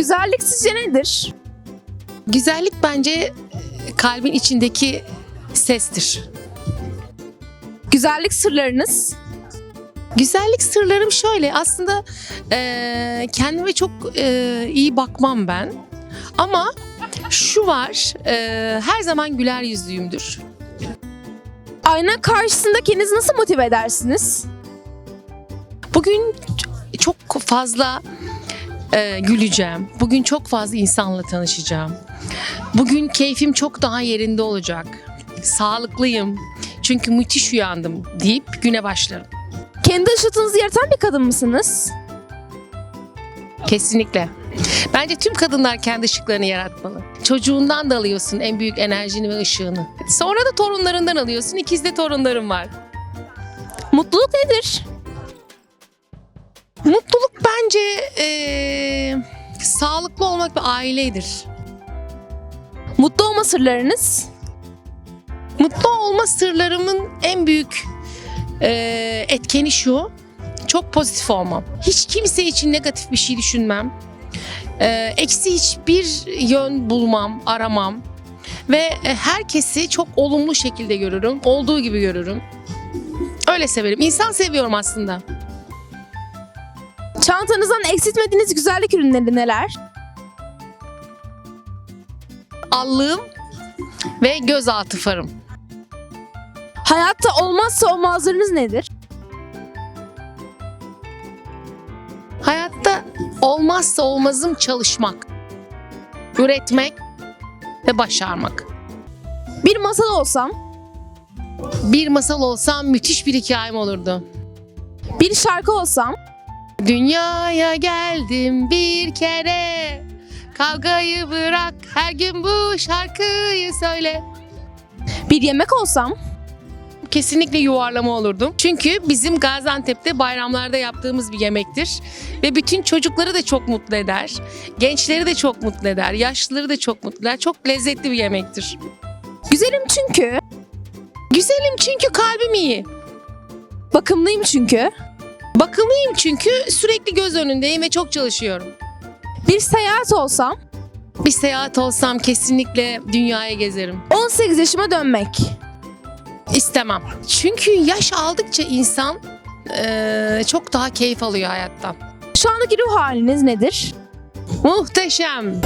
Güzellik sizce nedir? Güzellik bence e, kalbin içindeki sestir. Güzellik sırlarınız? Güzellik sırlarım şöyle aslında e, kendime çok e, iyi bakmam ben ama şu var e, her zaman güler yüzlüyümdür. Ayna karşısında kendinizi nasıl motive edersiniz? Bugün çok fazla e, güleceğim. Bugün çok fazla insanla tanışacağım. Bugün keyfim çok daha yerinde olacak. Sağlıklıyım. Çünkü müthiş uyandım deyip güne başlarım. Kendi ışıltınızı yaratan bir kadın mısınız? Kesinlikle. Bence tüm kadınlar kendi ışıklarını yaratmalı. Çocuğundan da alıyorsun en büyük enerjini ve ışığını. Sonra da torunlarından alıyorsun. İkiz de torunlarım var. Mutluluk nedir? Mutluluk bence eee, sağlıklı olmak ve ailedir. Mutlu olma sırlarınız? Mutlu olma sırlarımın en büyük eee, etkeni şu. Çok pozitif olmam. Hiç kimse için negatif bir şey düşünmem. Eee, eksi hiçbir yön bulmam, aramam. Ve e, herkesi çok olumlu şekilde görürüm. Olduğu gibi görürüm. Öyle severim. İnsan seviyorum aslında. Çantanızdan eksiltmediğiniz güzellik ürünleri neler? Allığım ve gözaltı farım. Hayatta olmazsa olmazlarınız nedir? Hayatta olmazsa olmazım çalışmak. Üretmek ve başarmak. Bir masal olsam, Bir masal olsam müthiş bir hikayem olurdu. bir şarkı olsam, Dünyaya geldim bir kere. Kavgayı bırak her gün bu şarkıyı söyle. bir yemek olsam, Kesinlikle yuvarlama olurdum. Çünkü bizim Gaziantep'te bayramlarda yaptığımız bir yemektir. Ve bütün çocukları da çok mutlu eder. Gençleri de çok mutlu eder. Yaşlıları da çok mutlu eder. Çok lezzetli bir yemektir. güzelim çünkü, Güzelim çünkü kalbim iyi. bakımlıyım çünkü, Bakımlıyım çünkü sürekli göz önündeyim ve çok çalışıyorum. bir seyahat olsam, Bir seyahat olsam kesinlikle dünyaya gezerim. 18 yaşıma dönmek. İstemem. Çünkü yaş aldıkça insan eee, çok daha keyif alıyor hayattan. Şu andaki ruh haliniz nedir? Muhteşem.